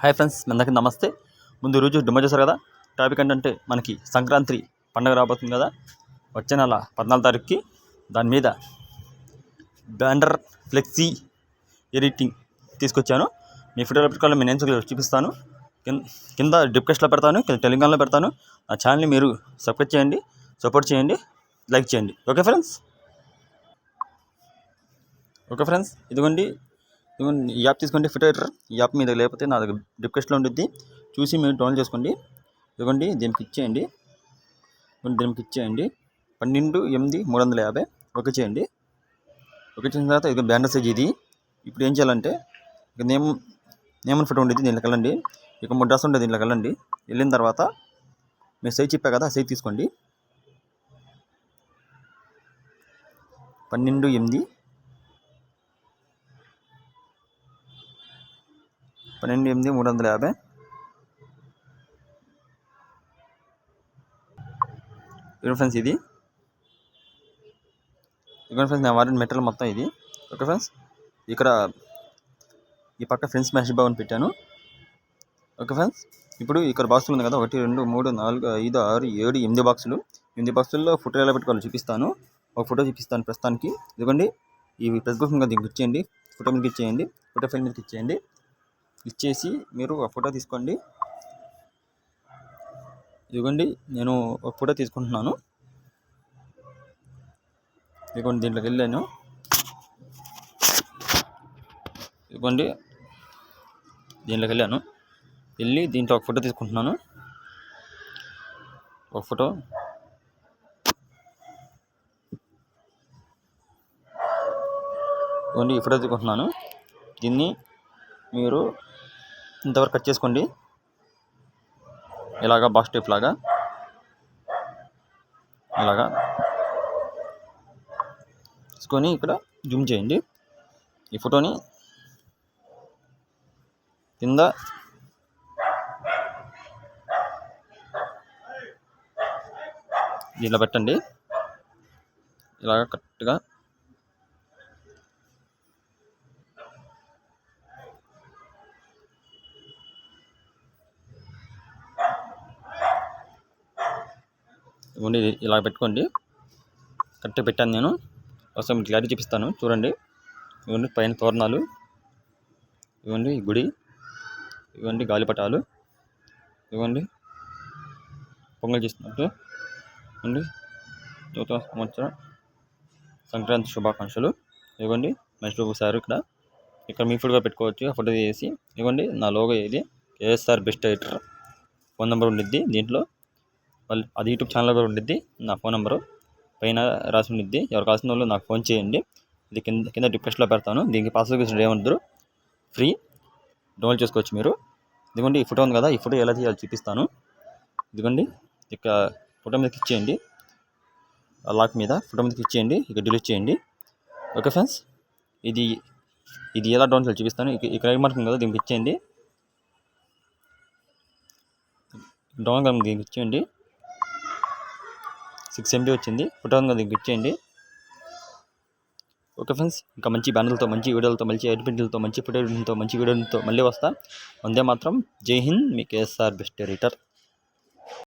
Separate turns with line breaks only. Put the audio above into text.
Hi friends అందరికీ నమస్తే. ముందు రోజు డుమ్మ చేశారు కదా? టాపిక్ ఏంటంటే మనకి సంక్రాంతి పండుగ రాబోతుంది కదా? వచ్చే నెల పద్నాలుగు తారీఖుకి దాని మీద బ్యానర్ ఫ్లెక్సీ ఎడిటింగ్ తీసుకొచ్చాను. మీ ఫోటోలో పెట్టుకోవాలి మీ నేను చూపిస్తాను. కింద కింద పెడతాను కింద టెలిగ్రామ్లో పెడతాను. ఆ ఛానల్ని మీరు సబ్స్క్రైబ్ చేయండి సపోర్ట్ చేయండి లైక్ చేయండి. Okay friends? ఓకే ఫ్రెండ్స్ ఇదిగోండి. ఈవెన్ ఈ యాప్ తీసుకోండి ఫిట్ ఎడిటర్ యాప్ మీద లేకపోతే నా దగ్గర డిస్క్రిప్షన్లో ఉంటుంది చూసి మీరు డౌన్లోడ్ చేసుకోండి. ఇవ్వండి దీనికి ఇచ్చేయండి. దీనికి ఇచ్చేయండి. పన్నెండు ఎనిమిది మూడు వందల యాభై. ఓకే చేయండి. ఓకే చేసిన తర్వాత ఇది బ్యానర్ సైజ్ ఇది. ఇప్పుడు ఏం చేయాలంటే ఇక నేమ్ నేమ్ ఫోటో ఉండేది దీంట్లోకి వెళ్ళండి ఇక మూడు డ్రెస్ ఉండేది దీంట్లోకి వెళ్ళండి వెళ్ళిన తర్వాత మీరు సైజ్ చెప్పా కదా సైజ్ తీసుకోండి. పన్నెండు ఎనిమిది పన్నెండు ఎనిమిది మూడు వందల యాభై. ఇదిగో ఫ్రెండ్స్ ఇది. ఇదిగో ఫ్రెండ్స్ నేను వాడిన మెటీరియల్ మొత్తం ఇది. Okay friends? ఇక్కడ ఈ పక్క ఫ్రెండ్స్ మ్యాష్ బాగుని పెట్టాను. Okay friends? ఇప్పుడు ఇక్కడ బాక్సులు ఉంది కదా ఒకటి రెండు మూడు నాలుగు ఐదు ఆరు ఏడు ఎనిమిది బాక్సులు. ఎనిమిది బాక్సుల్లో ఫోటో ఎలా పెట్టుకోవాలో చూపిస్తాను. ఒక ఫోటో చూపిస్తాను ప్రస్తుతానికి. ఇదిగోండి ఈ ప్రెస్ బుక్ మీద దీనికి ఇచ్చేయండి ఫోటో మీదకి ఇచ్చేయండి ఫోటో ఫైల్ మీదకి ఇచ్చేయండి ఇచ్చేసి మీరు ఒక ఫోటో తీసుకోండి. ఇదిగోండి నేను ఒక ఫోటో తీసుకుంటున్నాను. ఇదిగోండి దీంట్లోకి వెళ్ళాను. ఇదిగోండి దీంట్లోకి వెళ్ళాను. వెళ్ళి దీంట్లో ఒక ఫోటో తీసుకుంటున్నాను. ఒక ఫోటో. ఇదిగోండి ఈ ఫోటో తీసుకుంటున్నాను. దీన్ని మీరు ఇంతవరకు కట్ చేసుకోండి. ఇలాగా బాక్స్ టైప్ లాగా. ఇలాగా. తీసుకొని ఇక్కడ జూమ్ చేయండి. ఈ ఫోటోని కింద దీంట్లో పెట్టండి. ఇలాగ కరెక్ట్గా ఇవ్వండి ఇలా పెట్టుకోండి. కరెక్ట్గా పెట్టాను నేను. ఒకసారి మీకు క్లారిటీ చూపిస్తాను. చూడండి. ఇవ్వండి పైన తోరణాలు. ఇవ్వండి గుడి. ఇవ్వండి గాలిపటాలు. ఇవ్వండి. పొంగల్ చేస్తున్నట్టు. ఇవ్వండి. నూతన సంవత్సరం సంక్రాంతి శుభాకాంక్షలు. ఇవ్వండి. మహేష్ బాబు సార్ ఇక్కడ. ఇక్కడ మీ ఫోటోగా పెట్టుకోవచ్చు. ఆ ఫోటో తీసి ఇవ్వండి నా లోగో ఇది KSR best editor. Phone number ఉండిద్ది దీంట్లో. వాళ్ళు అది యూట్యూబ్ ఛానల్ కూడా ఉండిద్ది. నా ఫోన్ నెంబరు పైన రాసి ఉండిద్ది. ఎవరు కావాల్సిన వాళ్ళు నాకు ఫోన్ చేయండి. ఇది కింద కింద డిప్రెషన్లో పెడతాను. దీనికి పాస్వర్డ్ గిస్వర్డ్ ఏమంటారు ఫ్రీ. డౌన్లోడ్ చేసుకోవచ్చు మీరు. ఇదిగోండి ఈ ఫోటో ఉంది కదా ఈ ఫోటో ఎలా తీయాలో చూపిస్తాను. ఇదిగోండి ఇక ఫోటో మీదకి ఇచ్చేయండి ఆ లాక్ మీద ఫోటో మీదకి ఇచ్చేయండి ఇక డిలీట్ చేయండి. ఓకే ఫ్రెండ్స్ ఇది ఇది ఎలా డౌన్ చేయాలి చూపిస్తాను. ఇక్కడ ఇక్కడ ఉంది కదా దీనికి ఇచ్చేయండి డౌన్ దీనికి ఇచ్చేయండి సిక్స్ ఎంబీ వచ్చింది. ఫోటో ఉంది దీనికి చేయండి. ఓకే ఫ్రెండ్స్ ఇంకా మంచి బ్యానర్లతో మంచి వీడియోలతో మంచి ఎడిపింట్లతో మంచి ఫోటోతో మంచి వీడియోలతో మళ్ళీ వస్తా. వందే మాత్రం. జై హింద్. మీ కేఎస్ఆర్ బెస్ట్ ఎడిటర్.